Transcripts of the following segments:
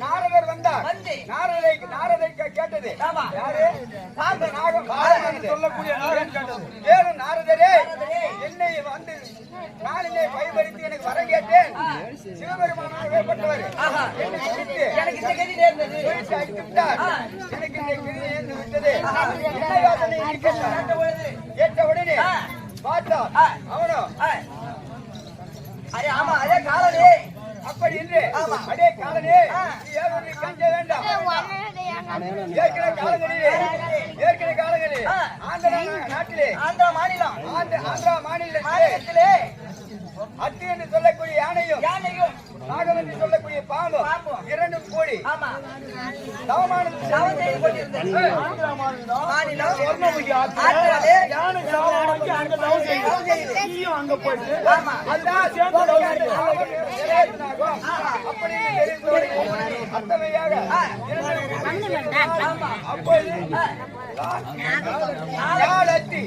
நாரதர் வந்தார் வந்து. நாரதை நாரதை கேட்டது. யாரு நாகம் சொல்லக்கூடிய நாகம் கேட்டது வேறு நாரதரே. என்னை வந்து என்னை பயன்படுத்தி எனக்கு வர கேட்டேன் சிவபெருமானாக வேப்பட்டவர். என்னை எனக்கு இந்த கதி நேர்ந்தது போயிட்டு அடித்து விட்டார். ஆ. எனக்கு இந்த கிரி நேர்ந்து விட்டது என்ன யோசனை இருக்கிறது? கேட்ட பொழுது கேட்ட உடனே ஆ. பார்த்தான் ஆ. அவனும் ஆ. அரே ஆமா அதே ஆமா. அடே காலனே. நீ ஏன் கஞ்ச வேண்டாம். ஏற்கனவே காலங்களிலே ஏற்கனவே காலங்களிலே. ஆந்திரா நாட்டிலே ஆந்திரா மாநிலம். ஆந்திர ஆந்திரா மாநிலத்திலே அத்தி என்று சொல்லக்கூடிய யானையும் யானையும். நாகம் என்று சொல்லக்கூடிய பாம்பும். இரண்டும் கூடி ஆமா. தவமானது தவம் செய்து கொண்டிருந்தது. ஆந்திரா மாநிலம். சொர்ணமுகி ஆற்றிலே ஆந்திராலே யானை சாவாக்கி அங்க தவம் செய்யுது. தவம் செய்யுது. நீயும் அங்க போயிட்டு ஆமா. அதுதான் சேர்ந்து தவம் செய்யுது. பாவம் நிறைவேற்றினாகும். அப்படி அத்தமையாக காலத்தி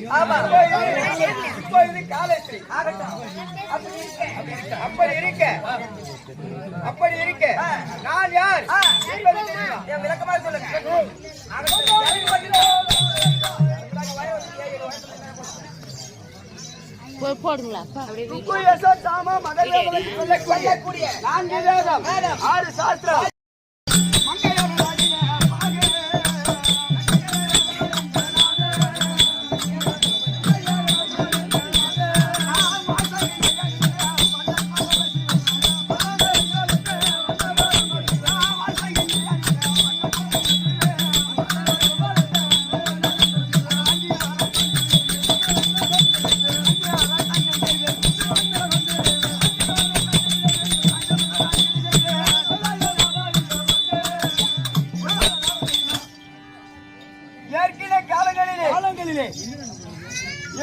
அப்படி இருக்க அப்படி நான் யார் விளக்கமா சொல்லுங்க போடுங்களா அப்படியே வீடியோ. நான்கு வேதம். ஆறு சாஸ்திரம் ஏற்கனவே காலங்களிலே. காலங்களிலே.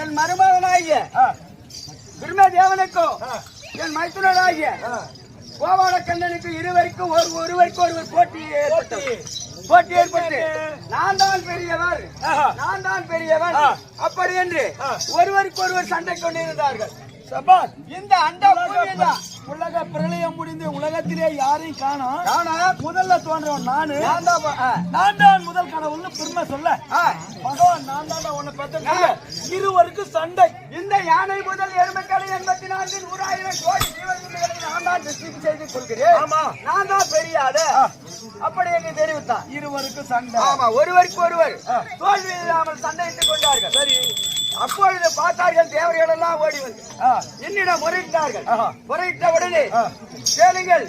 என் மருமகனாகிய பிரம்மதேவனுக்கும் என் மைத்துனராகிய கோவாட கண்ணனுக்கு இருவருக்கும் ஒரு ஒருவருக்கு ஒருவர் போட்டி ஏற்பட்டது. போட்டி. ஏற்பட்டு நான் தான் பெரியவர். நான் தான் பெரியவன். அப்படி என்று ஒருவருக்கு ஒருவர் சண்டை கொண்டிருந்தார்கள். சபாஸ் இந்த அண்ட உலக பிரளயம் முடிந்து உலகத்திலே யாரையும் காணோம் காணா. முதல்ல தோன்றவன் நானு. நான் தான் முதல் கடவுள்னு பெருமை சொல்ல. பகவான் நான் தான் உன்னை பெற்ற இருவருக்கு சண்டை. இந்த யானை முதல் எருமைக்கடை எண்பத்தி நான்கு நூறாயிரம் கோடி ஜீவன்களை நான் தான் டிஸ்ட்ரிபியூட் செய்து கொள்கிறேன். நான் தான் பெரிய ஆளு. அப்படி என்று தெரிவித்தான் இருவருக்கு சண்டை. ஆமா ஒருவருக்கு ஒருவர். தோல்வி இல்லாமல் சண்டையிட்டுக் கொண்டார்கள். சரி. அப்பொழுது பார்த்தார்கள் தேவர்கள் எல்லாம் ஓடி வந்து. என்னிடம் முறையிட்டார்கள். முறையிட்ட உடனே கேளுங்கள்.